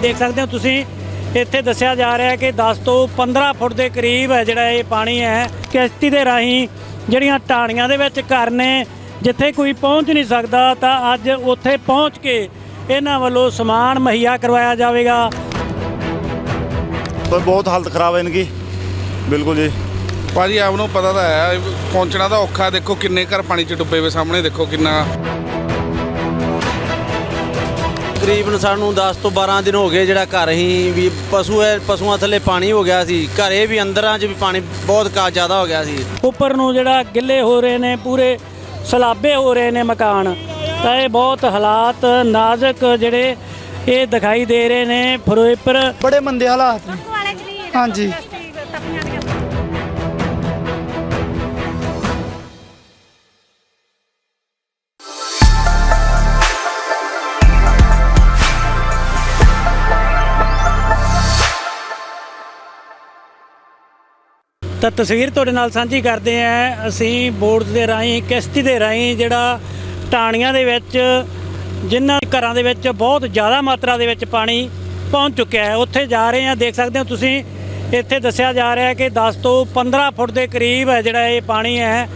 ਦੇਖ ਸਕਦੇ ਹੋ ਤੁਸੀਂ ਇੱਥੇ ਦੱਸਿਆ ਜਾ ਰਿਹਾ ਹੈ ਕਿ 10 ਤੋਂ 15 ਫੁੱਟ ਦੇ ਕਰੀਬ ਹੈ ਜਿਹੜਾ ਇਹ ਪਾਣੀ ਹੈ ਕਿਸ਼ਤੀ ਦੇ ਰਾਹੀਂ ਜਿਹੜੀਆਂ ਟਾਣੀਆਂ ਦੇ ਵਿੱਚ ਘਰ ਨੇ ਜਿੱਥੇ ਕੋਈ ਪਹੁੰਚ ਨਹੀਂ ਸਕਦਾ ਤਾਂ ਅੱਜ ਉੱਥੇ ਪਹੁੰਚ ਕੇ ਇਹਨਾਂ ਵੱਲੋਂ ਸਮਾਨ ਮੁਹੱਈਆ ਕਰਵਾਇਆ ਜਾਵੇਗਾ। ਪਰ ਬਹੁਤ ਹਾਲਤ ਖਰਾਬ ਹੈ ਇਨਕੀ। ਬਿਲਕੁਲ ਜੀ। ਭਾਜੀ ਆਪ ਨੂੰ ਪਤਾ ਤਾਂ ਹੈ ਪਹੁੰਚਣਾ ਤਾਂ ਔਖਾ ਦੇਖੋ ਕਿੰਨੇ ਘਰ ਪਾਣੀ 'ਚ ਡੁੱਬੇ ਹੋਏ ਸਾਹਮਣੇ ਦੇਖੋ ਕਿੰਨਾ ਤਕਰੀਬਨ ਸਾਨੂੰ 10 ਤੋਂ 12 ਦਿਨ ਹੋ ਗਏ ਜਿਹੜਾ ਘਰ ਹੀ ਵੀ ਪਸ਼ੂ ਹੈ ਪਸ਼ੂਆਂ ਥੱਲੇ ਪਾਣੀ ਹੋ ਗਿਆ ਸੀ। ਘਰੇ ਵੀ ਅੰਦਰਾਂ 'ਚ ਵੀ ਪਾਣੀ ਬਹੁਤ ਕਾ ਜ਼ਿਆਦਾ ਹੋ ਗਿਆ ਸੀ। ਉੱਪਰ ਨੂੰ ਜਿਹੜਾ ਗਿੱਲੇ ਹੋ ਰਹੇ ਨੇ ਪੂਰੇ ਸਲਾਬੇ ਹੋ ਰਹੇ ਨੇ ਮਕਾਨ ਤਾਂ ਇਹ ਬਹੁਤ ਹਾਲਾਤ ਨਾਜ਼ੁਕ ਜਿਹੜੇ ਇਹ ਦਿਖਾਈ ਦੇ ਰਹੇ ਨੇ ਫਿਰੋਜ਼ਪੁਰ ਬੜੇ ਮੰਦੇ ਹਾਲਾਤ ਨੇ। ਹਾਂਜੀ। ਤਾਂ ਤਸਵੀਰ ਤੁਹਾਡੇ ਨਾਲ ਸਾਂਝੀ ਕਰਦੇ ਆਂ। ਅਸੀਂ ਬੋਰਡ ਦੇ ਰਾਹੀਂ, ਕਿਸ਼ਤੀ ਦੇ ਰਾਹੀਂ ਜਿਹੜਾ ਟਾਣੀਆਂ ਦੇ ਵਿੱਚ, ਜਿਨ੍ਹਾਂ ਘਰਾਂ ਦੇ ਵਿੱਚ ਬਹੁਤ ਜ਼ਿਆਦਾ ਮਾਤਰਾ ਦੇ ਵਿੱਚ ਪਾਣੀ ਪਹੁੰਚ ਚੁੱਕਿਆ ਹੈ। ਉੱਥੇ ਜਾ ਰਹੇ ਹਾਂ, ਦੇਖ ਸਕਦੇ ਹੋ ਤੁਸੀਂ, ਇੱਥੇ ਦੱਸਿਆ ਜਾ ਰਿਹਾ ਹੈ ਕਿ 10 ਤੋਂ 15 ਫੁੱਟ ਦੇ ਕਰੀਬ ਹੈ ਜਿਹੜਾ ਇਹ ਪਾਣੀ ਹੈ,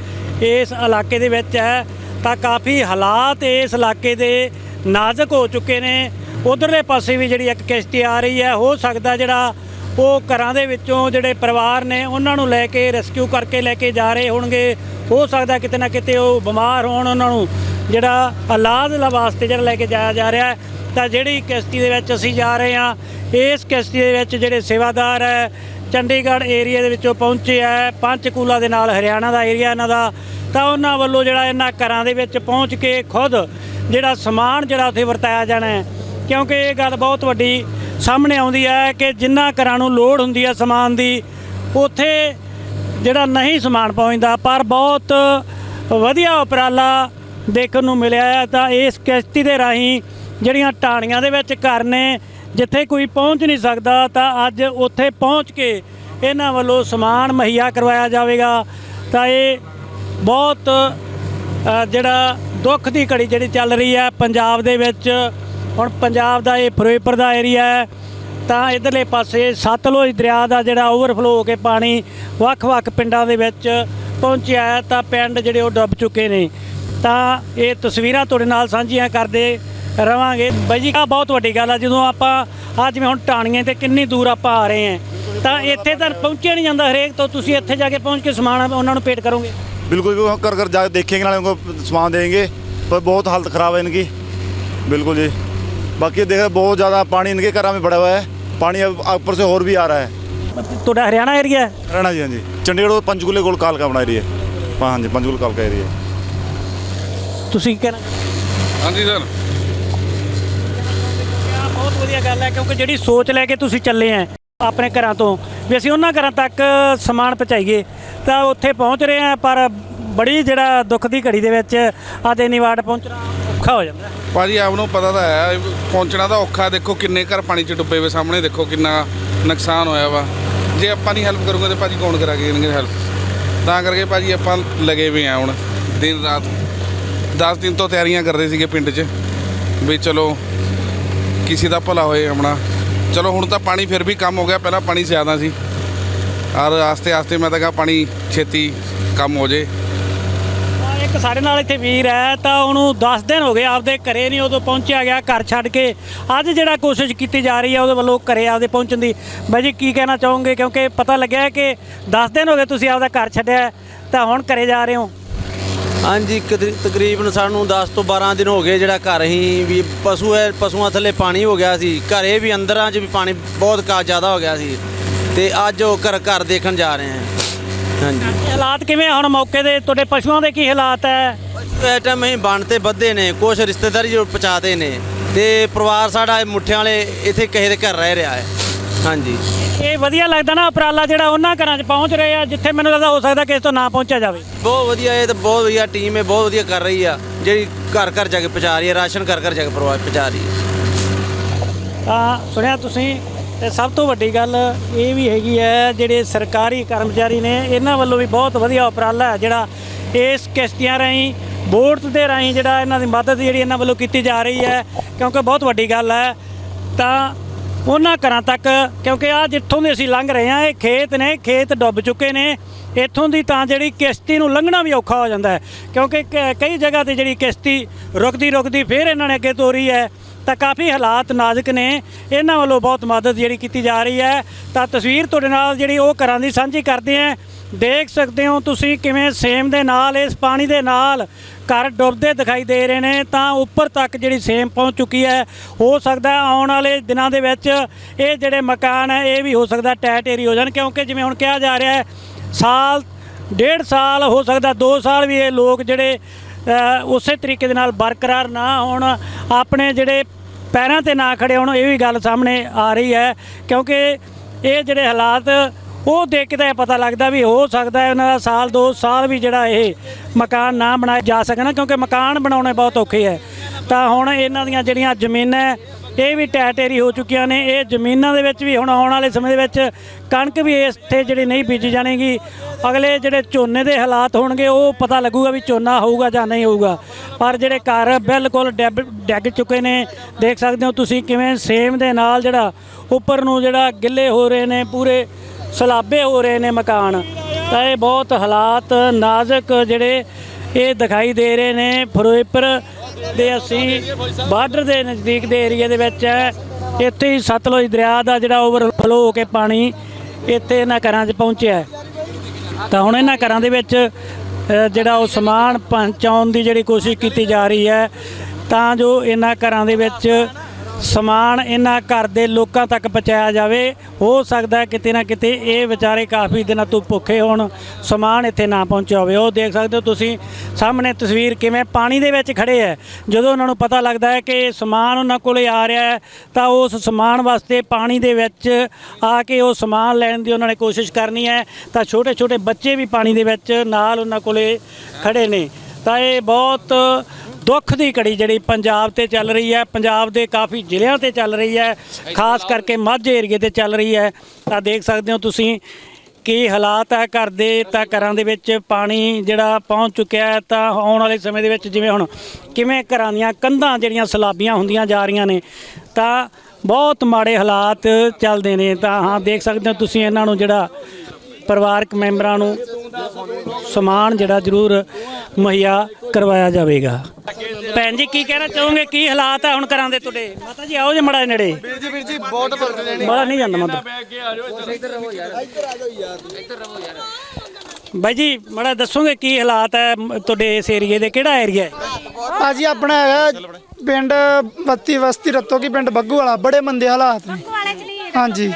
ਇਸ ਇਲਾਕੇ ਦੇ ਵਿੱਚ ਹੈ। ਤਾਂ ਕਾਫੀ ਹਾਲਾਤ ਇਸ ਇਲਾਕੇ ਦੇ ਨਾਜ਼ੁਕ ਹੋ ਚੁੱਕੇ ਨੇ। ਉਧਰਲੇ ਪਾਸੇ ਵੀ ਜਿਹੜੀ ਇੱਕ ਕਿਸ਼ਤੀ ਆ ਰਹੀ ਹੈ, ਹੋ ਸਕਦਾ ਜਿਹੜਾ ਉਹ ਘਰਾਂ ਦੇ ਵਿੱਚੋਂ ਜਿਹੜੇ ਪਰਿਵਾਰ ਨੇ ਉਹਨਾਂ ਨੂੰ ਲੈ ਕੇ ਰੈਸਕਿਊ ਕਰਕੇ ਲੈ ਕੇ ਜਾ ਰਹੇ ਹੋਣਗੇ। ਹੋ ਸਕਦਾ ਕਿਤੇ ਨਾ ਕਿਤੇ ਉਹ ਬਿਮਾਰ ਹੋਣ ਉਹਨਾਂ ਨੂੰ। ਜਿਹੜਾ ਇਲਾਜ ਵਾਸਤੇ ਜਿਹੜਾ ਲੈ ਕੇ ਜਾਇਆ ਜਾ ਰਿਹਾ ਤਾਂ ਜਿਹੜੀ ਕਿਸ਼ਤੀ ਦੇ ਵਿੱਚ ਅਸੀਂ ਜਾ ਰਹੇ ਹਾਂ, ਇਸ ਕਿਸ਼ਤੀ ਦੇ ਵਿੱਚ ਜਿਹੜੇ ਸੇਵਾਦਾਰ ਹੈ, ਚੰਡੀਗੜ੍ਹ ਏਰੀਆ ਦੇ ਵਿੱਚੋਂ ਪਹੁੰਚੇ ਹੈ ਪੰਚਕੂਲਾ ਦੇ ਨਾਲ ਹਰਿਆਣਾ ਦਾ ਏਰੀਆ ਇਹਨਾਂ ਦਾ। ਤਾਂ ਉਹਨਾਂ ਵੱਲੋਂ ਜਿਹੜਾ ਇਹਨਾਂ ਘਰਾਂ ਦੇ ਵਿੱਚ ਪਹੁੰਚ ਕੇ ਖੁਦ ਜਿਹੜਾ ਸਮਾਨ ਜਿਹੜਾ ਉੱਥੇ ਵਰਤਾਇਆ ਜਾਣਾ ਕਿਉਂਕਿ ਇਹ ਗੱਲ ਬਹੁਤ ਵੱਡੀ ਸਾਹਮਣੇ ਆਉਂਦੀ ਹੈ ਕਿ ਜਿੰਨਾ ਘਰਾਂ ਨੂੰ ਲੋੜ ਹੁੰਦੀ ਹੈ ਸਮਾਨ ਦੀ, ਉੱਥੇ ਜਿਹੜਾ ਨਹੀਂ ਸਮਾਨ ਪਹੁੰਚਦਾ, ਪਰ ਬਹੁਤ ਵਧੀਆ ਉਪਰਾਲਾ ਦੇਖਣ ਨੂੰ ਮਿਲਿਆ ਹੈ। ਤਾਂ ਇਸ ਕਿਸ਼ਤੀ ਦੇ ਰਾਹੀਂ ਜਿਹੜੀਆਂ ਟਾਣੀਆਂ ਦੇ ਵਿੱਚ ਘਰ ਨੇ, ਜਿੱਥੇ ਕੋਈ ਪਹੁੰਚ ਨਹੀਂ ਸਕਦਾ, ਤਾਂ ਅੱਜ ਉੱਥੇ ਪਹੁੰਚ ਕੇ ਇਹਨਾਂ ਵੱਲੋਂ ਸਮਾਨ ਮੁਹੱਈਆ ਕਰਵਾਇਆ ਜਾਵੇਗਾ। ਤਾਂ ਇਹ ਬਹੁਤ ਜਿਹੜਾ ਦੁੱਖ ਦੀ ਘੜੀ ਜਿਹੜੀ ਚੱਲ ਰਹੀ ਹੈ ਪੰਜਾਬ ਦੇ ਵਿੱਚ ਹੁਣ ਪੰਜਾਬ ਦਾ ਇਹ ਫਿਰੋਜ਼ਪੁਰ ਦਾ ਏਰੀਆ ਹੈ, ਤਾਂ ਇਧਰਲੇ ਪਾਸੇ ਸਤਲੁਜ ਦਰਿਆ ਦਾ ਜਿਹੜਾ ਓਵਰਫਲੋ ਹੋ ਕੇ ਪਾਣੀ ਵੱਖ-ਵੱਖ ਪਿੰਡਾਂ ਦੇ ਵਿੱਚ ਪਹੁੰਚਿਆ ਹੈ, ਤਾਂ ਪਿੰਡ ਜਿਹੜੇ ਉਹ ਡੁੱਬ ਚੁੱਕੇ ਨੇ। ਤਾਂ ਇਹ ਤਸਵੀਰਾਂ ਤੁਹਾਡੇ ਨਾਲ ਸਾਂਝੀਆਂ ਕਰਦੇ ਰਵਾਂਗੇ। ਬਾਈ ਜੀ ਆ ਬਹੁਤ ਵੱਡੀ ਗੱਲ ਆ, ਜਦੋਂ ਆਪਾਂ ਅੱਜ ਜਿਵੇਂ ਹੁਣ ਟਾਣੀਆਂ ਤੇ ਕਿੰਨੀ ਦੂਰ ਆਪਾਂ ਆ ਰਹੇ ਹਾਂ, ਤਾਂ ਇੱਥੇ ਤਾਂ ਪਹੁੰਚਿਆ ਨਹੀਂ ਜਾਂਦਾ ਹਰੇਕ ਤੋਂ, ਤੁਸੀਂ ਇੱਥੇ ਜਾ ਕੇ ਪਹੁੰਚ ਕੇ ਸਮਾਨ ਉਹਨਾਂ ਨੂੰ ਪੇਟ ਕਰੋਗੇ? ਬਿਲਕੁਲ ਜੀ ਕਰ ਕਰ ਜਾ ਕੇ ਦੇਖेंगे ਨਾਲੇ ਸਮਾਨ ਦੇਣਗੇ, ਪਰ ਬਹੁਤ ਹਾਲਤ ਖਰਾਬ ਹੈ ਇਨਕੀ। ਬਿਲਕੁਲ ਜੀ। बाकी देखा बहुत ज़्यादा पानी इनके घरों में भरा हुआ है पानी अब ऊपर से और भी आ रहा है ਤੁਹਾਡਾ ਹਰਿਆਣਾ ਏਰੀਆ ਹੈ हरियाणा जी हाँ जी चंडीगढ़ और पंचकूले गोल काल का बना एरिया हाँ जी पंचकूल काल का एरिया ਤੁਸੀਂ ਕੀ ਕਹਿਣਾ ਹਾਂਜੀ ਸਰ ਇਹ ਬਹੁਤ ਵਧੀਆ ਗੱਲ ਹੈ ਕਿਉਂਕਿ ਜਿਹੜੀ ਸੋਚ ਲੈ ਕੇ ਤੁਸੀਂ ਚੱਲੇ ਆ ਆਪਣੇ ਘਰਾਂ ਤੋਂ ਵੀ ਅਸੀਂ ਉਹਨਾਂ ਘਰਾਂ ਤੱਕ ਸਮਾਨ ਪਹੁੰਚਾਈਏ ਤਾਂ ਉੱਥੇ ਪਹੁੰਚ ਰਹੇ ਆ ਪਰ ਬੜੀ ਜਿਹੜਾ ਦੁੱਖ ਦੀ ਘੜੀ ਦੇ ਵਿੱਚ ਆਦੇ ਨਿਵਾੜ ਪਹੁੰਚਣਾ ਔਖਾ ਹੋ ਜਾਂਦਾ। ਹੈ। ਭਾਜੀ, ਆਪ ਨੂੰ ਪਤਾ ਤਾਂ ਹੈ, ਪਹੁੰਚਣਾ ਤਾਂ ਔਖਾ ਦੇਖੋ ਕਿੰਨੇ ਘਰ ਪਾਣੀ 'ਚ ਡੁੱਬੇ ਹੋਏ ਸਾਹਮਣੇ, ਦੇਖੋ ਕਿੰਨਾ ਨੁਕਸਾਨ ਹੋਇਆ ਵਾ। ਜੇ ਆਪਾਂ ਨਹੀਂ ਹੈਲਪ ਕਰੂਗੇ ਤੇ ਭਾਜੀ ਕੌਣ ਕਰਾਂਗੇ ਇਹਨਾਂ ਹੈਲਪ ਤਾਂ ਕਰਕੇ ਭਾਜੀ ਆਪਾਂ ਲਗੇ ਵੀ ਆ ਹੁਣ, ਦਿਨ ਰਾਤ। 10 ਦਿਨ ਤੋਂ ਤਿਆਰੀਆਂ ਕਰਦੇ ਸੀਗੇ ਪਿੰਡ 'ਚ, ਵੀ ਚਲੋ ਕਿਸੇ ਦਾ ਭਲਾ ਹੋਏ ਆਪਣਾ। ਚਲੋ ਹੁਣ ਤਾਂ ਪਾਣੀ ਫਿਰ ਵੀ ਕੰਮ ਹੋ ਗਿਆ, ਪਹਿਲਾਂ ਪਾਣੀ ਜ਼ਿਆਦਾ ਸੀ। ਔਰ ਆਸਤੇ ਆਸਤੇ ਮੈਂ ਤਾਂ ਕਹਾ ਪਾਣੀ ਛੇਤੀ ਕੰਮ ਹੋ ਜੇ। ਇੱਕ ਸਾਡੇ ਨਾਲ ਇੱਥੇ ਵੀਰ ਹੈ, ਤਾਂ ਉਹਨੂੰ 10 ਦਿਨ ਹੋ ਗਏ ਆਪਦੇ ਘਰੇ ਨਹੀਂ ਉਦੋਂ ਪਹੁੰਚਿਆ ਗਿਆ, ਘਰ ਛੱਡ ਕੇ। ਅੱਜ ਜਿਹੜਾ ਕੋਸ਼ਿਸ਼ ਕੀਤੀ ਜਾ ਰਹੀ ਹੈ ਉਹਦੇ ਵੱਲੋਂ ਘਰੇ ਆਪਦੇ ਪਹੁੰਚਣ ਦੀ। ਬਾਈ ਜੀ, ਕੀ ਕਹਿਣਾ ਚਾਹੋਗੇ? ਕਿਉਂਕਿ ਪਤਾ ਲੱਗਿਆ ਕਿ 10 ਦਿਨ ਹੋ ਗਏ ਤੁਸੀਂ ਆਪਦਾ ਘਰ ਛੱਡਿਆ, ਤਾਂ ਹੁਣ ਘਰੇ ਜਾ ਰਹੇ ਹੋ। ਹਾਂਜੀ ਕਦਰੀ- ਤਕਰੀਬਨ ਸਾਨੂੰ 10 ਤੋਂ 12 ਦਿਨ ਹੋ ਗਏ ਜਿਹੜਾ ਘਰ ਹੀ ਵੀ ਪਸ਼ੂ ਹੈ, ਪਸ਼ੂਆਂ ਥੱਲੇ ਪਾਣੀ ਹੋ ਗਿਆ ਸੀ। ਘਰੇ ਵੀ ਅੰਦਰਾਂ 'ਚ ਵੀ ਪਾਣੀ ਬਹੁਤ ਕਾ, ਜ਼ਿਆਦਾ ਹੋ ਗਿਆ ਸੀ। ਤੇ ਅੱਜ ਉਹ ਘਰ ਘਰ ਦੇਖਣ ਜਾ ਰਹੇ ਹਾਂ। ਹਾਂਜੀ। ਹਾਲਾਤ ਕਿਵੇਂ ਆ ਹੁਣ ਮੌਕੇ ਦੇ? ਤੁਹਾਡੇ ਪਸ਼ੂਆਂ ਦੇ ਕੀ ਹਾਲਾਤ ਹੈ ਟਾਈਮ ਅਸੀਂ ਬਣ ਤੇ ਬੱਧੇ ਨੇ ਕੁਝ ਰਿਸ਼ਤੇਦਾਰੀ ਜੋ ਪਹੁੰਚਾਦੇ ਨੇ ਤੇ ਪਰਿਵਾਰ ਸਾਡਾ ਇਹ ਮੁੱਠਿਆਂ ਵਾਲੇ ਇੱਥੇ ਕਿਸੇ ਦੇ ਘਰ ਰਹਿ ਰਿਹਾ ਹੈ। ਹਾਂਜੀ। ਇਹ ਵਧੀਆ ਲੱਗਦਾ ਨਾ ਉਪਰਾਲਾ ਜਿਹੜਾ ਉਹਨਾਂ ਘਰਾਂ 'ਚ ਪਹੁੰਚ ਰਹੇ ਆ ਜਿੱਥੇ ਮੈਨੂੰ ਲੱਗਦਾ ਹੋ ਸਕਦਾ ਕਿਸੇ ਤੋਂ ਨਾ ਪਹੁੰਚਿਆ ਜਾਵੇ। ਬਹੁਤ ਵਧੀਆ ਇਹ ਤਾਂ ਬਹੁਤ ਵਧੀਆ ਟੀਮ ਹੈ ਬਹੁਤ ਵਧੀਆ ਕਰ ਰਹੀ ਆ। ਜਿਹੜੀ ਘਰ ਘਰ ਜਾ ਕੇ ਪਹੁੰਚਾ ਰਹੀ ਹੈ ਰਾਸ਼ਨ ਘਰ ਘਰ ਜਾ ਕੇ ਪਹੁੰਚਾ ਰਹੀ ਹੈ। ਤਾਂ ਸੁਣਿਆ ਤੁਸੀਂ ਤੇ ਸਭ ਤੋਂ ਵੱਡੀ ਗੱਲ ਇਹ ਵੀ ਹੈਗੀ ਹੈ, ਜਿਹੜੇ ਸਰਕਾਰੀ ਕਰਮਚਾਰੀ ਨੇ, ਇਹਨਾਂ ਵੱਲੋਂ ਵੀ ਬਹੁਤ ਵਧੀਆ ਉਪਰਾਲਾ ਹੈ ਜਿਹੜਾ ਇਸ ਕਿਸ਼ਤੀਆਂ ਰਾਹੀਂ ਬੋਰਡ ਦੇ ਰਾਹੀਂ ਜਿਹੜਾ ਇਹਨਾਂ ਦੀ ਮਦਦ ਜਿਹੜੀ ਇਹਨਾਂ ਵੱਲੋਂ ਕੀਤੀ ਜਾ ਰਹੀ ਹੈ, ਕਿਉਂਕਿ ਬਹੁਤ ਵੱਡੀ ਗੱਲ ਹੈ। ਤਾਂ ਉਹਨਾਂ ਘਰਾਂ ਤੱਕ, ਕਿਉਂਕਿ ਆ ਜਿੱਥੋਂ ਦੇ ਅਸੀਂ ਲੰਘ ਰਹੇ ਹਾਂ, ਇਹ ਖੇਤ ਨੇ, ਖੇਤ ਡੁੱਬ ਚੁੱਕੇ ਨੇ, ਇੱਥੋਂ ਦੀ ਤਾਂ ਜਿਹੜੀ ਕਿਸ਼ਤੀ ਨੂੰ ਲੰਘਣਾ ਵੀ ਔਖਾ ਹੋ ਜਾਂਦਾ ਹੈ। ਕਿਉਂਕਿ ਕ- ਕਈ ਜਗ੍ਹਾ ਤੇ ਜਿਹੜੀ ਕਿਸ਼ਤੀ ਰੁਕਦੀ ਰੁਕਦੀ ਫਿਰ ਇਹਨਾਂ ਨੇ ਅੱਗੇ ਤੋਰੀ ਹੈ। ਤਾਂ ਕਾਫੀ ਹਾਲਾਤ ਨਾਜ਼ੁਕ ਨੇ। ਇਹਨਾਂ ਵੱਲੋਂ ਬਹੁਤ ਮਦਦ ਜਿਹੜੀ ਕੀਤੀ ਜਾ ਰਹੀ ਹੈ। ਤਾਂ ਤਸਵੀਰ ਤੁਹਾਡੇ ਨਾਲ ਜਿਹੜੀ ਉਹ ਘਰਾਂ ਦੀ ਸਾਂਝੀ ਕਰਦੇ ਹਾਂ। ਦੇਖ ਸਕਦੇ ਹੋ ਤੁਸੀਂ ਕਿਵੇਂ ਸੇਮ ਦੇ ਨਾਲ, ਇਸ ਪਾਣੀ ਦੇ ਨਾਲ ਘਰ ਡੁੱਬਦੇ ਦਿਖਾਈ ਦੇ ਰਹੇ ਨੇ। ਤਾਂ ਉੱਪਰ ਤੱਕ ਜਿਹੜੀ ਸੇਮ ਪਹੁੰਚ ਚੁੱਕੀ ਹੈ, ਹੋ ਸਕਦਾ ਆਉਣ ਵਾਲੇ ਦਿਨਾਂ ਦੇ ਵਿੱਚ ਇਹ ਜਿਹੜੇ ਮਕਾਨ ਹੈ, ਇਹ ਵੀ ਹੋ ਸਕਦਾ ਟੈਟ ਏਰੀ ਹੋ ਜਾਣ। ਕਿਉਂਕਿ ਜਿਵੇਂ ਹੁਣ ਕਿਹਾ ਜਾ ਰਿਹਾ ਹੈ, ਸਾਲ, ਡੇਢ ਸਾਲ ਹੋ ਸਕਦਾ 2 ਸਾਲ ਵੀ ਇਹ ਲੋਕ ਜਿਹੜੇ ਉਸੇ ਤਰੀਕੇ ਦੇ ਨਾਲ ਬਰਕਰਾਰ ਨਾ ਹੋਣ, ਆਪਣੇ ਜਿਹੜੇ ਪੈਰਾਂ ਤੇ ਨਾ ਖੜੇ ਹੋਣ, ਇਹ ਵੀ ਗੱਲ ਸਾਹਮਣੇ ਆ ਰਹੀ ਹੈ, ਕਿਉਂਕਿ ਇਹ ਜਿਹੜੇ ਹਾਲਾਤ, ਉਹ ਦੇਖ ਕੇ ਤਾਂ ਇਹ ਪਤਾ ਲੱਗਦਾ ਵੀ ਹੋ ਸਕਦਾ ਹੈ ਉਹਨਾਂ ਦਾ ਸਾਲ, ਦੋ ਸਾਲ ਵੀ ਜਿਹੜਾ ਇਹ ਮਕਾਨ ਨਾ ਬਣਾਏ ਜਾ ਸਕਣ, ਕਿਉਂਕਿ ਮਕਾਨ ਬਣਾਉਣੇ ਬਹੁਤ ਔਖੇ ਹੈ। ਤਾਂ ਹੁਣ ਇਹਨਾਂ ਦੀਆਂ ਜਿਹੜੀਆਂ ਜ਼ਮੀਨਾਂ ਇਹ ਵੀ ਟੈ ਟੇਰੀ ਹੋ ਚੁੱਕੀਆਂ ਨੇ, ਇਹ ਜ਼ਮੀਨਾਂ ਦੇ ਵਿੱਚ ਵੀ ਹੁਣ ਆਉਣ ਵਾਲੇ ਸਮੇਂ ਦੇ ਵਿੱਚ ਕਣਕ ਵੀ ਇੱਥੇ ਜਿਹੜੀ ਨਹੀਂ ਬੀਜੀ ਜਾਣੇਗੀ। ਅਗਲੇ ਜਿਹੜੇ ਝੋਨੇ ਦੇ ਹਾਲਾਤ ਹੋਣਗੇ, ਉਹ ਪਤਾ ਲੱਗੂਗਾ ਵੀ ਝੋਨਾ ਹੋਊਗਾ ਜਾਂ ਨਹੀਂ ਹੋਊਗਾ। ਪਰ ਜਿਹੜੇ ਘਰ ਬਿਲਕੁਲ ਡਿੱਬ, ਡਿੱਗ ਚੁੱਕੇ ਨੇ, ਦੇਖ ਸਕਦੇ ਹੋ ਤੁਸੀਂ ਕਿਵੇਂ ਸੇਮ ਦੇ ਨਾਲ ਜਿਹੜਾ ਉੱਪਰ ਨੂੰ ਜਿਹੜਾ ਗਿੱਲੇ ਹੋ ਰਹੇ ਨੇ, ਪੂਰੇ ਸਲਾਬੇ ਹੋ ਰਹੇ ਨੇ ਮਕਾਨ। ਤਾਂ ਇਹ ਬਹੁਤ ਹਾਲਾਤ ਨਾਜ਼ੁਕ ਜਿਹੜੇ ਇਹ ਦਿਖਾਈ ਦੇ ਰਹੇ ਨੇ, ਫਿਰੋਜ਼ਪੁਰ ਦੇ ਅਸੀਂ ਬਾਰਡਰ ਦੇ ਨਜ਼ਦੀਕ ਦੇ ਏਰੀਆ ਦੇ ਵਿੱਚ ਹੈ। ਇੱਥੇ ਹੀ ਸਤਲੁਜ ਦਰਿਆ ਦਾ ਜਿਹੜਾ ਓਵਰਫਲੋ ਹੋ ਕੇ ਪਾਣੀ ਇੱਥੇ ਇਹਨਾਂ ਘਰਾਂ 'ਚ ਪਹੁੰਚਿਆ ਤਾਂ ਹੁਣ ਇਹਨਾਂ ਘਰਾਂ ਦੇ ਵਿੱਚ ਜਿਹੜਾ ਉਹ ਸਮਾਨ ਪਹੁੰਚਾਉਣ ਦੀ ਜਿਹੜੀ ਕੋਸ਼ਿਸ਼ ਕੀਤੀ ਜਾ ਰਹੀ ਹੈ, ਤਾਂ ਜੋ ਇਹਨਾਂ ਘਰਾਂ ਦੇ ਵਿੱਚ ਸਮਾਨ ਇਹਨਾਂ ਘਰ ਦੇ ਲੋਕਾਂ ਤੱਕ ਪਹੁੰਚਾਇਆ ਜਾਵੇ। ਹੋ ਸਕਦਾ ਕਿਤੇ ਨਾ ਕਿਤੇ ਇਹ ਵਿਚਾਰੇ ਕਾਫੀ ਦਿਨਾਂ ਤੋਂ ਭੁੱਖੇ ਹੋਣ। ਸਮਾਨ ਇੱਥੇ ਨਾ ਪਹੁੰਚਿਆ ਹੋਵੇ। ਉਹ ਦੇਖ ਸਕਦੇ ਹੋ ਤੁਸੀਂ, ਸਾਹਮਣੇ ਤਸਵੀਰ ਕਿਵੇਂ ਪਾਣੀ ਦੇ ਵਿੱਚ ਖੜੇ ਹੈ। ਜਦੋਂ ਉਹਨਾਂ ਨੂੰ ਪਤਾ ਲੱਗਦਾ ਹੈ ਕਿ ਸਮਾਨ ਉਹਨਾਂ ਕੋਲੇ ਆ ਰਿਹਾ ਹੈ, ਤਾਂ ਉਸ ਸਮਾਨ ਵਾਸਤੇ ਪਾਣੀ ਦੇ ਵਿੱਚ ਆ ਕੇ ਉਹ ਸਮਾਨ ਲੈਣ ਦੀ ਉਹਨਾਂ ਨੇ ਕੋਸ਼ਿਸ਼ ਕਰਨੀ ਹੈ। ਤਾਂ ਛੋਟੇ ਛੋਟੇ ਬੱਚੇ ਵੀ ਪਾਣੀ ਦੇ ਵਿੱਚ ਨਾਲ ਉਹਨਾਂ ਕੋਲੇ ਖੜੇ ਨੇ। ਤਾਂ ਇਹ ਬਹੁਤ ਦੁੱਖ ਦੀ ਘੜੀ ਜਿਹੜੀ ਪੰਜਾਬ ਤੇ ਚੱਲ ਰਹੀ ਹੈ, ਪੰਜਾਬ ਦੇ ਕਾਫੀ ਜ਼ਿਲ੍ਹਿਆਂ ਤੇ ਚੱਲ ਰਹੀ ਹੈ, ਖਾਸ ਕਰਕੇ ਮਾਝੇ ਏਰੀਏ ਤੇ ਚੱਲ ਰਹੀ ਹੈ। ਤਾਂ ਦੇਖ ਸਕਦੇ ਹੋ ਤੁਸੀਂ ਕੀ ਹਾਲਾਤ ਹੈ ਘਰ ਦੇ, ਤਾਂ ਘਰਾਂ ਦੇ ਵਿੱਚ ਪਾਣੀ ਜਿਹੜਾ ਪਹੁੰਚ ਚੁੱਕਿਆ ਹੈ, ਤਾਂ ਆਉਣ ਵਾਲੇ ਸਮੇਂ ਦੇ ਵਿੱਚ ਜਿਵੇਂ ਹੁਣ ਕਿਵੇਂ ਘਰਾਂ ਦੀਆਂ ਕੰਧਾਂ ਜਿਹੜੀਆਂ ਸਲਾਬੀਆਂ ਹੁੰਦੀਆਂ ਜਾ ਰਹੀਆਂ ਨੇ, ਤਾਂ ਬਹੁਤ ਮਾੜੇ ਹਾਲਾਤ ਚੱਲਦੇ ਨੇ। ਤਾਂ ਹਾਂ, ਦੇਖ ਸਕਦੇ ਹੋ ਤੁਸੀਂ ਇਹਨਾਂ ਨੂੰ ਜਿਹੜਾ ਪਰਿਵਾਰਕ ਮੈਂਬਰਾਂ ਨੂੰ ਸਮਾਨ ਜਿਹੜਾ ਜ਼ਰੂਰ ਮੁਹੱਈਆ ਕਰਵਾਇਆ ਜਾਵੇਗਾ। ਭੈਣ ਜੀ ਕੀ ਕਹਿਣਾ ਚਾਹੋਗੇ? ਕੀ ਹਾਲਾਤ ਹੈ ਹੁਣ ਘਰਾਂ ਦੇ ਤੁਹਾਡੇ? ਮਾਤਾ ਜੀ ਆਓ ਜੇ ਮੜਾ ਨੇੜੇ। ਵੀਰ ਜੀ ਵੀਰ ਜੀ ਬਹੁਤ ਬੜਾ ਨਹੀਂ ਜਾਂਦਾ ਮਾਤਾ। ਬਾਈ ਜੀ ਮੜਾ ਦੱਸੋਗੇ ਕੀ ਹਾਲਾਤ ਹੈ ਤੁਹਾਡੇ ਇਸ ਏਰੀਏ ਦੇ? ਕਿਹੜਾ ਏਰੀਆ ਹੈ? ਭਾਜੀ ਆਪਣਾ ਹੈਗਾ ਪਿੰਡ ਬੱਤੀ ਵਸਤੀ ਰੱਤੋ ਕੀ ਪਿੰਡ ਬੱਗੂ ਵਾਲਾ। ਬੜੇ ਮੰਦੇ ਹਾਲਾਤ ਨੇ। ਹਾਂਜੀ।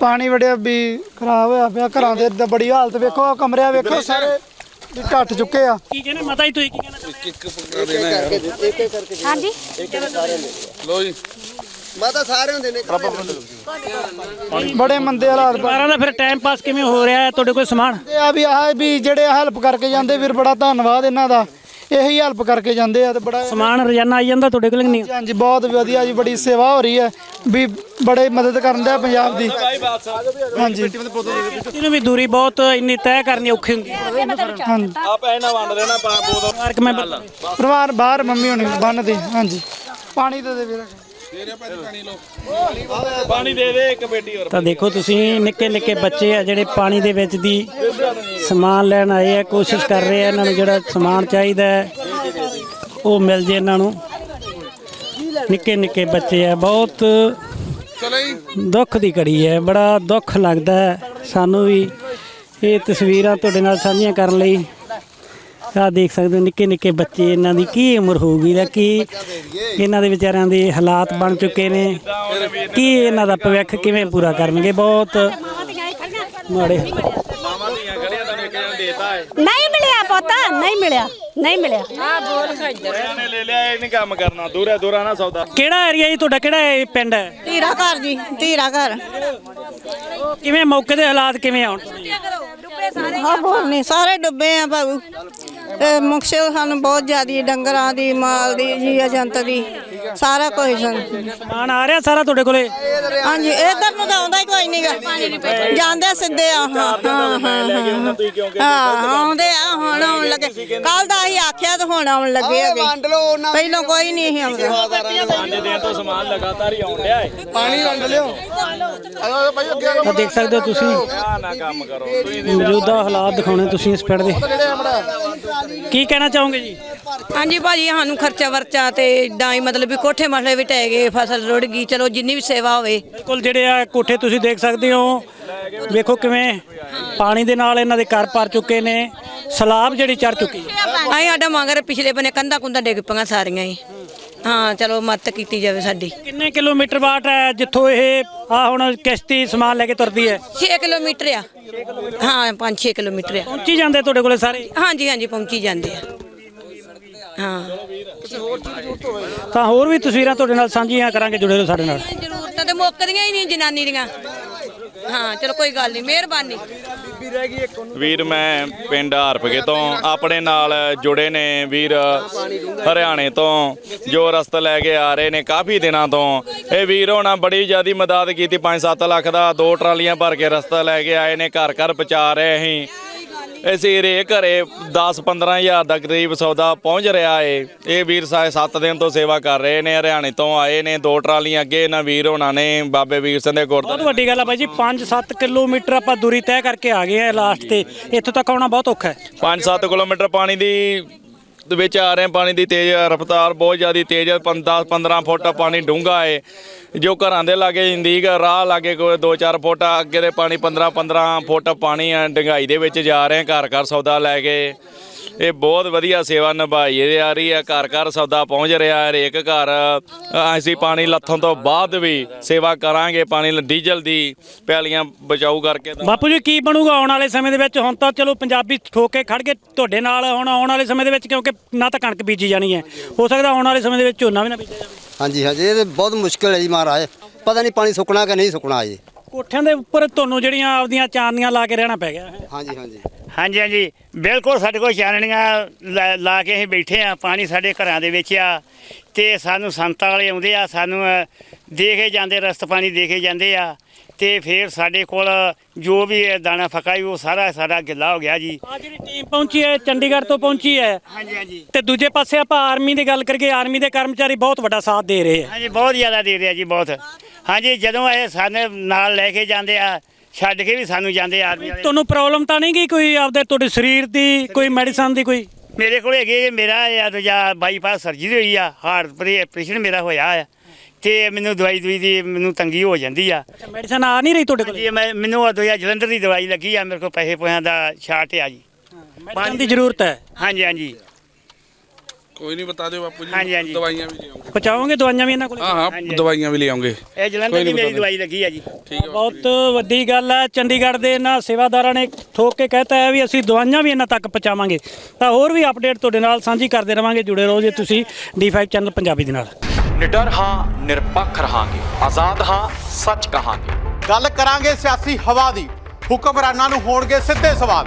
ਪਾਣੀ ਵੜਿਆ ਵੀ ਖਰਾਬ ਹੋਇਆ ਪਿਆ। ਘਰਾਂ ਦੇ ਏਦਾਂ ਬੜੀ ਹਾਲਤ ਵੇਖੋ ਆਹ ਕਮਰਿਆਂ ਵੇਖੋ ਸਾਰੇ ਵੀ ਘੱਟ ਚੁੱਕੇ ਆ। ਕੀ ਕਹਿੰਦੇ ਮਾਤਾ ਜੀ ਤੁਸੀਂ ਕੀ ਕਹਿਣਾ ਚਾਹੁੰਦੇ ਇੱਕ ਪਕੜਾ ਦੇਣਾ ਯਾਰ। ਹਾਂਜੀ। ਲੋ ਜੀ। ਬੜੇ ਮੰਦੇ ਹਾਲਾਤ ਬਣ- ਪਰਿਵਾਰਾਂ ਦਾ ਫਿਰ ਟਾਈਮ ਪਾਸ ਕਿਵੇਂ ਹੋ ਰਿਹਾ ਹੈ? ਤੁਹਾਡੇ ਕੋਲ ਸਮਾਨ? ਤੇ ਆ ਵੀ ਆਹ ਵੀ ਜਿਹੜੇ ਹੈਲਪ ਕਰਕੇ ਜਾਂਦੇ ਵੀਰ ਬੜਾ ਧੰਨਵਾਦ ਇਹਨਾਂ ਦਾ। ਇਹੀ ਹੈਲਪ ਕਰਕੇ ਜਾਂਦੇ ਆ ਤੇ ਬੜਾ ਸਮਾਨ ਰੋਜ਼ਾਨਾ ਆਈ ਜਾਂਦਾ ਤੁਹਾਡੇ ਕੋਲ ਕਿ ਨਹੀਂ? ਹਾਂਜੀ ਬਹੁਤ ਵਧੀਆ ਜੀ ਬੜੀ ਸੇਵਾ ਹੋ ਰਹੀ ਹੈ। ਵੀ ਬੜੇ ਮਦਦ ਕਰਨ ਦਾ ਪੰਜਾਬ ਦੀ। ਹਾਂਜੀ। ਇਹਨੂੰ ਵੀ ਦੂਰੀ ਬਹੁਤ ਇੰਨੀ ਤੈਅ ਕਰਨੀ ਔਖੀ ਹੁੰਦੀ। ਹੈ ਹਾਂਜੀ ਪਰਿਵਾਰਕ ਮੈਂਬਰ ਪਰਿਵਾਰ ਬਾਹਰ ਮੰਮੀ ਹੁਣੀ ਬੰਨਦੇ ਹਾਂਜੀ। ਪਾਣੀ ਦੇ ਦੇ ਵੀਰ। ਤਾਂ ਦੇਖੋ ਤੁਸੀਂ ਨਿੱਕੇ ਨਿੱਕੇ ਬੱਚੇ ਆ ਜਿਹੜੇ ਪਾਣੀ ਦੇ ਵਿੱਚ ਦੀ ਸਮਾਨ ਲੈਣ ਆਏ ਆ, ਕੋਸ਼ਿਸ਼ ਕਰ ਰਹੇ ਆ ਇਹਨਾਂ ਨੂੰ ਜਿਹੜਾ ਸਮਾਨ ਚਾਹੀਦਾ ਉਹ ਮਿਲ ਜੇ ਇਹਨਾਂ ਨੂੰ। ਨਿੱਕੇ ਨਿੱਕੇ ਬੱਚੇ ਆ, ਬਹੁਤ ਦੁੱਖ ਦੀ ਘੜੀ ਹੈ, ਬੜਾ ਦੁੱਖ ਲੱਗਦਾ ਸਾਨੂੰ ਵੀ ਇਹ ਤਸਵੀਰਾਂ ਤੁਹਾਡੇ ਨਾਲ ਸਾਂਝੀਆਂ ਕਰਨ ਲਈ ਆ ਦੇਖ ਸਕਦੇ ਹੋ ਨਿੱਕੇ ਨਿੱਕੇ ਬੱਚੇ ਇਹਨਾਂ ਦੀ ਕੀ ਉਮਰ ਹੋਊਗੀ ਜਾਂ ਕੀ ਇਹਨਾਂ ਦੇ ਵਿਚਾਰਿਆਂ ਦੇ ਹਾਲਾਤ ਬਣ ਚੁੱਕੇ ਨੇ ਕੀ ਇਹਨਾਂ ਦਾ ਭਵਿੱਖ ਕਿਵੇਂ ਪੂਰਾ ਕਰਨਗੇ? ਬਹੁਤ ਮਾੜੇ ਨਹੀਂ ਮਿਲਿਆ ਪੁੱਤ ਨਹੀਂ ਮਿਲਿਆ ਨਹੀਂ ਮਿਲਿਆ। ਨੇ ਲੈ ਲਿਆ ਇਹ ਨਹੀਂ ਕੰਮ ਕਰਨਾ ਦੂਰਾ ਦੂਰਾ ਨਾ ਸੌਦਾ। ਕਿਹੜਾ ਏਰੀਆ ਜੀ ਤੁਹਾਡਾ ਕਿਹੜਾ ਇਹ ਪਿੰਡ ਹੈ? ਧੀਰਾ ਘਰ ਜੀ ਧੀਰਾ ਘਰ। ਕਿਵੇਂ ਮੌਕੇ ਦੇ ਹਾਲਾਤ ਕਿਵੇਂ ਆਉਣ ਹਾਂ ਬੋਲ ਨਹੀਂ ਸਾਰੇ ਡੁੱਬੇ ਆ ਬਾਬੂ ਤੇ ਮੁਕਸਲ ਸਾਨੂੰ ਬਹੁਤ ਜ਼ਿਆਦੀ ਡੰਗਰਾਂ ਦੀ ਮਾਲ ਦੀ ਜੀ ਏਜੰਟ ਦੀ। ਸਾਰਾ ਕੁਝ ਸਾਨੂੰ ਸਮਾਨ ਆ ਰਿਹਾ ਸਾਰਾ ਤੁਹਾਡੇ ਕੋਲੇ? ਹਾਂਜੀ ਇਧਰ ਨੂੰ ਤਾਂ ਆਉਂਦਾ ਹੀ ਕੋਈ ਨਹੀਂਗਾ ਜਾਂਦੇ ਸਿੱਧੇ ਆ ਹਾਂ ਹਾਂ ਹਾਂ। ਹਾਂ ਆਉਂਦੇ ਆ ਹੁਣ ਆਉਣ ਲੱਗੇ। ਕੱਲ ਦਾ ਹੀ ਆਖਿਆ ਤੇ ਹੁਣ ਆਉਣ ਲੱਗੇ ਹੈਗੇ ਪਹਿਲਾਂ ਕੋਈ ਨਹੀਂ ਸੀ ਆਉਂਦਾ। ਦਿਨ ਤੋਂ ਸਮਾਨ ਲਗਾਤਾਰ ਹੀ ਆਉਣ ਡਿਆ ਏ। ਤਾਂ ਦੇਖ ਸਕਦੇ ਹੋ ਤੁਸੀਂ। ਆ ਨਾ ਕੰਮ ਕਰੋ। ਤੁਸੀਂ ਮੌਜੂਦਾ ਹਾਲਾਤ ਦਿਖਾਉਣੇ ਤੁਸੀਂ ਇਸ ਪਿੰਡ ਦੇ। ਕੀ ਕਹਿਣਾ ਚਾਹੋਗੇ ਜੀ? ਹਾਂਜੀ ਭਾਜੀ ਸਾਨੂੰ ਖਰਚਾ ਵਰਚਾ ਤੇ ਇਦਾਂ ਹੀ ਮਤਲਬ ਵੀ ਕੋਠੇ ਮਸਲੇ ਵੀ ਟਹਿ ਗਏ ਫਸਲ ਰੁੜ ਗਈ ਚਲੋ ਜਿੰਨੀ ਵੀ ਸੇਵਾ ਹੋਵੇ। ਬਿਲਕੁਲ ਜਿਹੜੇ ਆ ਕੋਠੇ ਤੁਸੀਂ ਦੇਖ ਸਕਦੇ ਹੋ ਵੇਖੋ ਕਿਵੇਂ ਪਾਣੀ ਦੇ ਨਾਲ ਇਹਨਾਂ ਦੇ ਘਰ ਭਰ ਚੁੱਕੇ ਨੇ ਸਲਾਬ ਜਿਹੜੀ ਚੜ ਚੁੱਕੀ ਹੈ। ਅਸੀਂ ਸਾਡਾ ਮੰਗਰ ਪਿਛਲੇ ਬੰਨੇ ਕੰਧਾਂ ਕੁੰਧਾਂ ਡਿੱਗ ਪਈਆਂ ਸਾਰੀਆਂ ਹੀ। ਹਾਂ ਚਲੋ ਮਦਦ ਕੀਤੀ ਜਾਵੇ ਸਾਡੀ। ਕਿੰਨੇ ਕਿਲੋਮੀਟਰ ਬਾਟ ਹੈ ਜਿੱਥੋਂ ਇਹ ਆ ਹੁਣ ਕਿਸ਼ਤੀ ਸਮਾਨ ਲੈ ਕੇ ਤੁਰਦੀ ਹੈ? 6 ਕਿਲੋਮੀਟਰ ਆ। ਹਾਂ 5-6 ਕਿਲੋਮੀਟਰ ਆ। ਪਹੁੰਚੀ ਜਾਂਦੇ ਤੁਹਾਡੇ ਕੋਲੇ ਸਾਰੇ? ਹਾਂਜੀ ਹਾਂਜੀ ਪਹੁੰਚੀ ਜਾਂਦੇ ਆ। ਹਾਂ। ਤਾਂ ਹੋਰ ਵੀ ਤਸਵੀਰਾਂ ਤੁਹਾਡੇ ਨਾਲ ਸਾਂਝੀਆਂ ਕਰਾਂਗੇ ਜੁੜੇ ਰਹੋ ਸਾਡੇ ਨਾਲ। ਜ਼ਰੂਰਤਾਂ ਤੇ ਮੁੱਕਦੀਆਂ ਹੀ ਨਹੀਂ ਜਨਾਨੀ ਦੀਆਂ। ਹਾਂ ਚਲੋ ਕੋਈ ਗੱਲ ਨਹੀਂ ਮਿਹਰਬਾਨੀ। ਵੀਰ ਮੈਂ ਪਿੰਡ ਹਰਪਗੇ ਤੋਂ ਆਪਣੇ ਨਾਲ ਜੁੜੇ ਨੇ ਵੀਰ ਹਰਿਆਣੇ ਤੋਂ ਜੋ ਰਸਤਾ ਲੈ ਕੇ ਆ ਰਹੇ ਨੇ ਕਾਫੀ ਦਿਨਾਂ ਤੋਂ। ਇਹ ਵੀਰ ਹੋਣਾ ਬੜੀ ਜ਼ਿਆਦੀ ਮਦਦ ਕੀਤੀ 5-7 ਲੱਖ ਦਾ ਦੋ ਟਰਾਲੀਆਂ ਭਰ ਕੇ ਰਸਤਾ ਲੈ ਕੇ ਆਏ ਨੇ ਘਰ ਘਰ ਪਹੁੰਚਾ ਰਹੇ ਅਸੀਂ। ਅਸੀਂ ਰੇ ਘਰੇ 10-15 ਹਜ਼ਾਰ ਦਾ ਕਰੀਬ ਸੌਦਾ ਪਹੁੰਚ ਰਿਹਾ ਏ। ਇਹ ਵੀਰ ਸਾਹਿਬ 7 ਦਿਨ ਤੋਂ ਸੇਵਾ ਕਰ ਰਹੇ ਨੇ ਹਰਿਆਣੇ ਤੋਂ ਆਏ ਨੇ ਦੋ ਟਰਾਲੀਆਂ ਅੱਗੇ ਇਹਨਾਂ ਵੀਰ ਹੋਣਾ ਨੇ ਬਾਬੇ ਵੀਰ ਸਿੰਘ ਦੇ ਗੁਰਦੁਆਰੇ। ਬਹੁਤ ਵੱਡੀ ਗੱਲ ਆ ਬਾਈ ਜੀ 5-7 ਕਿਲੋਮੀਟਰ ਆਪਾਂ ਦੂਰੀ ਤੈਅ ਕਰਕੇ ਆ ਗਏ ਆ ਲਾਸਟ ਤੇ। ਇੱਥੋਂ ਤੱਕ ਆਉਣਾ ਬਹੁਤ ਔਖਾ ਹੈ। 5-7 ਕਿਲੋਮੀਟਰ ਪਾਣੀ ਦੀ ਦੇ ਵਿੱਚ ਆ ਰਹੇ ਪਾਣੀ ਦੀ ਤੇਜ਼ ਰਫ਼ਤਾਰ, ਬਹੁਤ ਜ਼ਿਆਦਾ ਤੇਜ਼ ਹੈ 10-15 ਫੁੱਟ ਪਾਣੀ ਡੂੰਘਾ ਹੈ ਜੋ ਘਰਾਂ ਦੇ ਲਾਗੇ ਇੰਦੀਕ ਰਾਹ ਲਾਗੇ ਕੋਈ 2-4 ਫੁੱਟ ਅੱਗੇ ਦੇ ਪਾਣੀ 15-15 ਫੁੱਟ ਪਾਣੀ ਆ ਡੰਗਾਈ ਦੇ ਵਿੱਚ ਜਾ ਰਹੇ ਘਰ ਘਰ ਸੌਦਾ ਲੈ ਕੇ। ਇਹ ਬਹੁਤ ਵਧੀਆ ਸੇਵਾ ਨਿਭਾਈ ਜਾ ਰਹੀ ਹੈ। ਘਰ ਘਰ ਸੌਦਾ ਪਹੁੰਚ ਰਿਹਾ ਹੈ। ਹਰੇਕ ਘਰ ਅਸੀਂ ਪਾਣੀ ਲੱਥਣ ਤੋਂ ਬਾਅਦ ਵੀ ਸੇਵਾ ਕਰਾਂਗੇ। ਪਾਣੀ ਡੀਜ਼ਲ ਦੀ ਪੈਲੀਆਂ ਬਚਾਊ ਕਰਕੇ ਬਾਪੂ ਜੀ ਕੀ ਬਣੂਗਾ ਆਉਣ ਵਾਲੇ ਸਮੇਂ ਦੇ ਵਿੱਚ? ਹੁਣ ਤਾਂ ਚਲੋ ਪੰਜਾਬੀ ਠੋਕ ਕੇ ਖੜ ਕੇ ਤੁਹਾਡੇ ਨਾਲ ਹੁਣ ਆਉਣ ਵਾਲੇ ਸਮੇਂ ਦੇ ਵਿੱਚ ਕਿਉਂਕਿ ਨਾ ਤਾਂ ਕਣਕ ਬੀਜੀ ਜਾਣੀ ਹੈ। ਹੋ ਸਕਦਾ ਆਉਣ ਵਾਲੇ ਸਮੇਂ ਦੇ ਵਿੱਚ ਝੋਨਾ ਵੀ ਨਾ ਬੀਜਿਆ ਜਾਵੇ। ਹਾਂਜੀ ਹਾਂਜੀ ਇਹ ਤੇ ਬਹੁਤ ਮੁਸ਼ਕਿਲ ਹੈ ਜੀ ਮਹਾਰਾਜ। ਪਤਾ ਨਹੀਂ ਪਾਣੀ ਸੁੱਕਣਾ ਕਿ ਨਹੀਂ ਸੁੱਕਣਾ ਜੀ। ਕੋਠਿਆਂ ਦੇ ਉੱਪਰ ਤੁਹਾਨੂੰ ਜਿਹੜੀਆਂ ਆਪਦੀਆਂ ਚਾਨਣੀਆਂ ਲਾ ਕੇ ਰਹਿਣਾ ਪੈ ਗਿਆ। ਹੈ ਹਾਂਜੀ ਹਾਂਜੀ। ਹਾਂਜੀ ਹਾਂਜੀ। ਬਿਲਕੁਲ ਸਾਡੇ ਕੋਲ ਚਾਨਣੀਆਂ ਲਾ- ਕੇ ਅਸੀਂ ਬੈਠੇ ਆ ਪਾਣੀ ਸਾਡੇ ਘਰਾਂ ਦੇ ਵਿੱਚ ਆ ਤੇ ਸਾਨੂੰ ਸੰਤਾਂ ਵਾਲੇ ਆਉਂਦੇ ਆ। ਸਾਨੂੰ ਅ, ਦੇ ਕੇ ਜਾਂਦੇ ਰਸਤ ਪਾਣੀ ਦੇ ਕੇ ਜਾਂਦੇ ਆ। ਤੇ ਫਿਰ ਸਾਡੇ ਕੋਲ ਜੋ ਵੀ ਦਾਣਾ ਫਕਾ ਉਹ ਸਾਰਾ ਸਾਡਾ ਗਿੱਲਾ ਹੋ ਗਿਆ ਜੀ। ਆ ਜਿਹੜੀ ਟੀਮ ਪਹੁੰਚੀ ਹੈ ਚੰਡੀਗੜ੍ਹ ਤੋਂ ਪਹੁੰਚੀ ਹੈ। ਹਾਂਜੀ ਹਾਂਜੀ। ਤੇ ਦੂਜੇ ਪਾਸੇ ਆਪਾਂ ਆਰਮੀ ਦੀ ਗੱਲ ਕਰੀਏ ਆਰਮੀ ਦੇ ਕਰਮਚਾਰੀ ਬਹੁਤ ਵੱਡਾ ਸਾਥ ਦੇ ਰਹੇ ਆ। ਹਾਂਜੀ ਬਹੁਤ ਜ਼ਿਆਦਾ ਦੇ ਰਿਹਾ ਜੀ ਬਹੁਤ। ਹਾਂਜੀ ਜਦੋਂ ਇਹ ਸਾਨੂੰ ਨਾਲ ਲੈ ਕੇ ਜਾਂਦੇ ਆ ਛੱਡ ਕੇ ਵੀ ਸਾਨੂੰ ਜਾਂਦੇ ਆ ਆਰਮੀ ਵਾਲੇ। ਤੁਹਾਨੂੰ ਪ੍ਰੋਬਲਮ ਤਾਂ ਨਹੀਂ ਗਈ ਕੋਈ ਆਪਦੇ ਤੁਹਾਡੇ ਸਰੀਰ ਦੀ ਕੋਈ ਮੈਡੀਸਨ ਦੀ ਕੋਈ? ਮੇਰੇ ਕੋਲ ਹੈਗੇ ਜੀ, ਮੇਰਾ ਇਹ ਦੂਜਾ ਬਾਈਪਾਸ ਸਰਜਰੀ ਹੋਈ ਆ ਹਾਰਟ ਆਪਰੇਸ਼ਨ ਮੇਰਾ ਹੋਇਆ ਆ ਤੇ ਮੈਨੂੰ ਦਵਾਈ ਦਵਾਈ ਦੀ ਮੈਨੂੰ ਤੰਗੀ ਹੋ ਜਾਂਦੀ ਆ। ਮੈਡੀਸਨ ਆ ਨਹੀਂ ਰਹੀ ਤੁਹਾਡੇ ਕੋਲ? ਜੀ ਮੈਂ ਮੈਨੂੰ ਉਹ ਦੂਜਾ ਜਲੰਧਰ ਦੀ ਦਵਾਈ ਲੱਗੀ ਆ ਮੇਰੇ ਕੋਲ ਪੈਸੇ ਪੋਇਆਂ ਦਾ ਛਾਟ ਆ ਜੀ। ਮੈਡੀਸਨ ਦੀ ਜ਼ਰੂਰਤ ਹੈ। ਹਾਂਜੀ ਹਾਂਜੀ। ਕੋਈ ਨਹੀਂ ਬਤਾ ਦਿਓ ਬਾਪੂ ਹਾਂਜੀ, ਹਾਂਜੀ। ਜੀ ਦਵਾਈਆਂ ਵੀ ਲਿਆਉਂਗੇ। ਪਹੁੰਚਾਓਗੇ ਦਵਾਈਆਂ ਵੀ ਇਹਨਾਂ ਕੋਲ? ਹਾਂ ਹਾਂ ਦਵਾਈਆਂ ਵੀ ਲਿਆਉਂਗੇ। ਇਹ ਜਲੰਧਰ ਦੀ ਮੇਰੀ ਦਵਾਈ ਲੱਗੀ ਆ ਜੀ। ਠੀਕ ਹੈ ਬਹੁਤ ਵੱਡੀ ਗੱਲ ਹੈ ਚੰਡੀਗੜ੍ਹ ਦੇ ਇਹਨਾਂ ਸੇਵਾਦਾਰਾਂ ਨੇ ਠੋਕ ਕੇ ਕਹਿਤਾ ਹੈ ਵੀ ਅਸੀਂ ਦਵਾਈਆਂ ਵੀ ਇਹਨਾਂ ਤੱਕ ਪਹੁੰਚਾਵਾਂਗੇ। ਤਾਂ ਹੋਰ ਵੀ ਅਪਡੇਟ ਤੁਹਾਡੇ ਨਾਲ ਸਾਂਝੀ ਕਰਦੇ ਰਵਾਂਗੇ ਜੁੜੇ ਰਹੋ ਜੇ ਤੁਸੀਂ D5 ਚੈਨਲ ਪੰਜਾਬੀ ਦੇ ਨਾਲ। ਨਿਡਰ ਹਾਂ ਨਿਰਪੱਖ ਰਹਾਂਗੇ ਆਜ਼ਾਦ ਹਾਂ ਸੱਚ ਕਹਾਂਗੇ। ਗੱਲ ਕਰਾਂਗੇ ਸਿਆਸੀ ਹਵਾ ਦੀ ਹੁਕਮਰਾਨਾਂ ਨੂੰ ਹੋਣਗੇ ਸਿੱਧੇ ਸਵਾਲ।